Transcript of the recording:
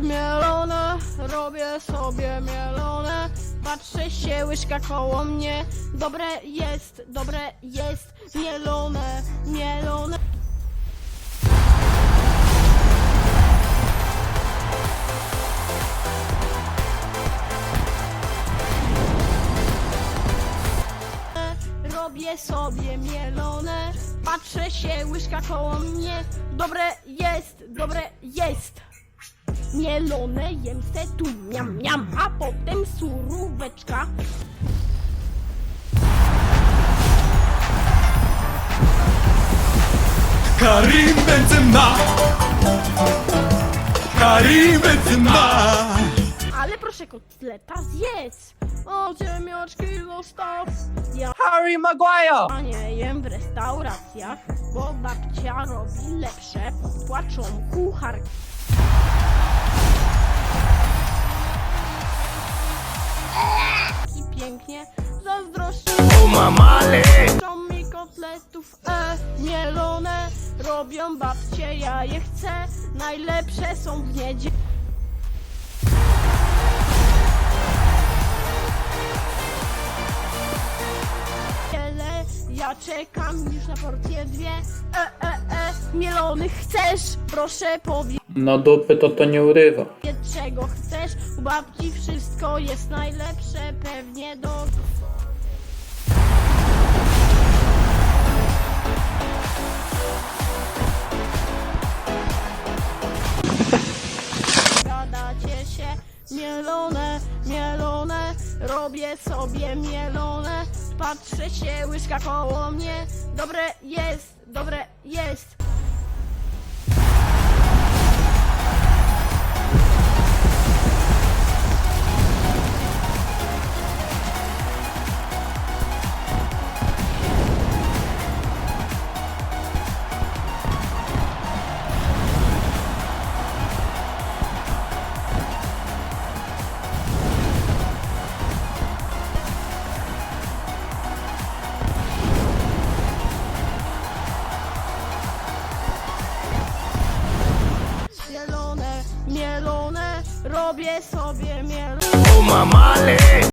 mielone, robię sobie mielone. Patrzę się, łyżka koło mnie. Dobre jest, dobre jest, mielone, mielone. Robię sobie mielone, patrzę się, łyżka koło mnie. Dobre jest, dobre jest. Mielone jem se tu miam miam, a potem suróweczka. Karim Benzema Karim Benzema Ale proszę kotleta zjedz. O, ziemioczki zostaw. Ja Harry Maguire! nie jem w restauracjach, bo babcia robi lepsze. Płaczą kucharki. Pięknie zazdroszczą mamale mi kotletów e, mielone Robią babcie, ja je chcę Najlepsze są w niedzielę Ja czekam już na porcję dwie. E, mielonych chcesz? Proszę powiedz No dupy to to nie urywa. czego chcesz U babci wszystko jest najlepsze Pewnie do... Gadacie się mielone, mielone Robię sobie mielone Patrzę się, łyżka koło mnie Dobre jest, dobre jest mielone Robię sobie mielone. O mamale